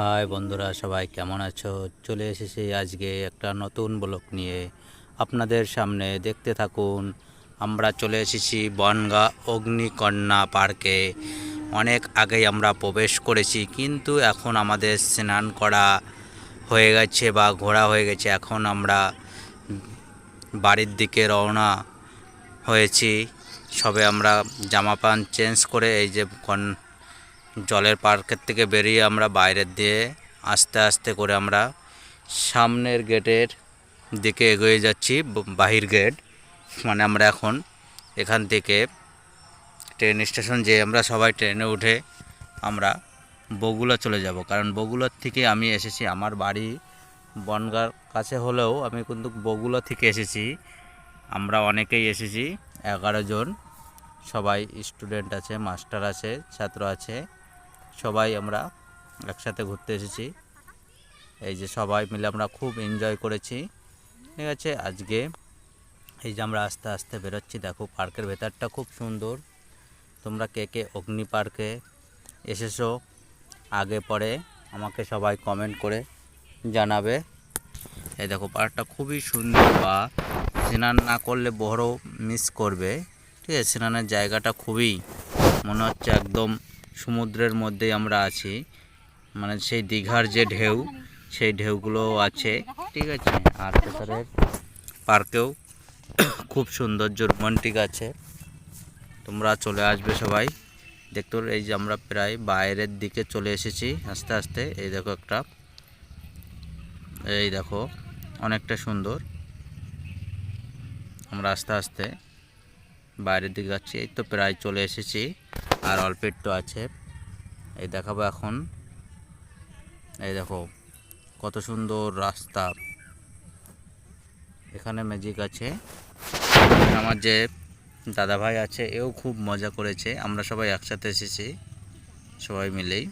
High বন্ধুরা, সবাই কেমন আছো? চলে এসেছি আজকে একটা নতুন ব্লক নিয়ে। আপনাদের সামনে দেখতে থাকুন, আমরা চলে এসেছি বনগা অগ্নিকন্যা পার্কে। অনেক আগেই আমরা প্রবেশ করেছি, কিন্তু এখন আমাদের স্নান করা হয়ে গেছে বা ঘোরা হয়ে গেছে। এখন আমরা বাড়ির দিকে রওনা হয়েছি। সবে আমরা জামা প্যান্ট চেঞ্জ করে এই যে কন জলের পার্কের থেকে বেরিয়ে আমরা বাইরের দিয়ে আস্তে আস্তে করে আমরা সামনের গেটের দিকে এগিয়ে যাচ্ছি বাহির গেট। মানে আমরা এখন এখান থেকে ট্রেন স্টেশন যে আমরা সবাই ট্রেনে উঠে আমরা বগুলা চলে যাব। কারণ বগুলার থেকে আমি এসেছি, আমার বাড়ি বনগার কাছে হলেও আমি কিন্তু বগুলা থেকে এসেছি। আমরা অনেকেই এসেছি, এগারো জন। সবাই স্টুডেন্ট আছে, মাস্টার আছে, ছাত্র আছে। সবাই আমরা একসাথে ঘুরতে এসেছি। এই যে সবাই মিলে আমরা খুব এনজয় করেছি। ঠিক আছে, আজকে এই যে আমরা আস্তে আস্তে বেরোচ্ছি, দেখো পার্কের ভেতরটা খুব সুন্দর। তোমরা কে কে অগ্নি পার্কে এসেছ, আগে পরে আমাকে সবাই কমেন্ট করে জানাবে। এই দেখো পার্কটা খুবই সুন্দর, বা স্নান না করলে বড় মিস করবে। ঠিক আছে, স্নানের জায়গাটা খুবই মনে হচ্ছে একদম সমুদ্রের মধ্যেই আমরা আছি। মানে সেই দীঘার যে ঢেউ, সেই ঢেউগুলো আছে। ঠিক আছে? আর ভেতরের পার্কেও খুব সৌন্দর্য রোমান্টিক আছে। তোমরা চলে আসবে সবাই। দেখতে এই যে আমরা প্রায় বাইরের দিকে চলে এসেছি আস্তে আস্তে। এই দেখো একটা। এই দেখো, অনেকটা সুন্দর। আমরা আস্তে আস্তে বাইরের দিকে যাচ্ছি। এই তো প্রায় চলে এসেছি। আর অল্প একটু আছে। এই দেখাবো এখন। এই দেখো, কত সুন্দর রাস্তা। এখানে ম্যাজিক আছে। আমার যে দাদা ভাই আছে, এও খুব মজা করেছে। আমরা সবাই একসাথে এসেছি, সবাই মিলেই।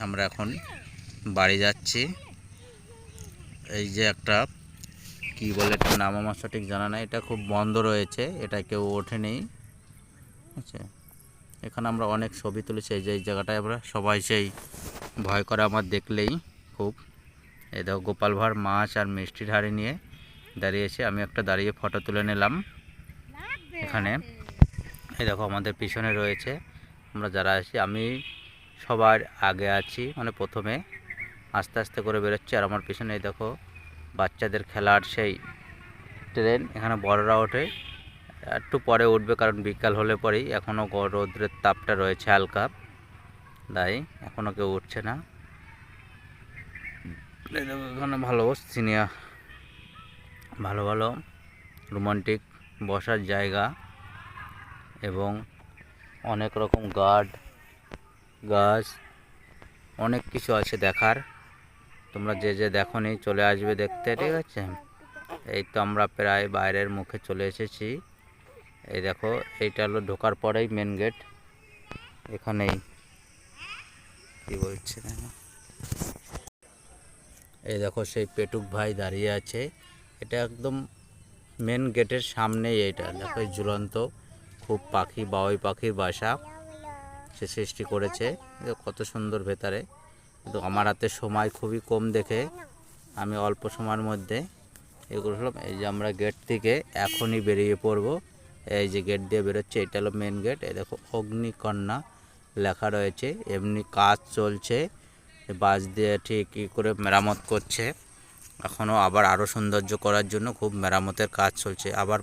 আমরা এখন বাড়ি যাচ্ছি। এই যে একটা, কি বলে এটা নাম? আমার সঠিক জানা নাই। এটা খুব বন্ধ রয়েছে। এটা কেউ ওঠেনি। আচ্ছা। এখানে আমরা অনেক ছবি তুলেছি এই যে এই জায়গাটায় আমরা সবাই সেই ভয় করে আমার দেখলেই খুব। এই দেখো গোপাল ভাঁড় মাছ আর মিষ্টির হাড়ি নিয়ে দাঁড়িয়েছে। আমি একটা দাঁড়িয়ে ফটো তুলে নিলাম এখানে। এই দেখো আমাদের পিছনে রয়েছে। আমরা যারা আছি আমি সবার আগে আছি মানে প্রথমে আস্তে আস্তে করে বেরোচ্ছি। আর আমার পিছনে এই দেখো বাচ্চাদের খেলার সেই ট্রেন। এখানে বড়রা ওঠে। একটু পরে উঠবে, কারণ বিকাল হলে পরেই এখনও রৌদ্রের তাপটা রয়েছে হালকা। তাই এখনও কেউ উঠছে না। এখানে ভালো সিনিয়র ভালো ভালো, রোমান্টিক বসার জায়গা এবং অনেক রকম গার্ড, গাছ, অনেক কিছু আছে দেখার। তোমরা যে যে দেখো চলে আসবে দেখতে, ঠিক আছে? এই তো আমরা প্রায় বাইরের মুখে চলে এসেছি। এই দেখো, এইটা হলো ঢোকার পরেই মেন গেট এখানেই, কি বলছে এই দেখো, সেই পেটুক ভাই দাঁড়িয়ে আছে। এটা একদম মেন গেটের সামনেই এইটা। দেখো ঝুলন্ত, খুব পাখি, বাউই পাখির বাসা সে সৃষ্টি করেছে। কত সুন্দর ভেতরে। কিন্তু আমার হাতে সময় খুবই কম দেখে। আমি অল্প সময়ের মধ্যে এগুলো এই যে আমরা গেট থেকে এখনই বেরিয়ে পড়ব। এই যে গেট দিয়ে বেরোচ্ছে, এটা হলো মেন গেট এই দেখো অগ্নিকন্যা লেখা রয়েছে। এমনি কাজ চলছে। বাস দিয়ে ঠিক ই করে মেরামত করছে। এখনও আবার আরও সৌন্দর্য করার জন্য খুব মেরামতের কাজ চলছে। আবার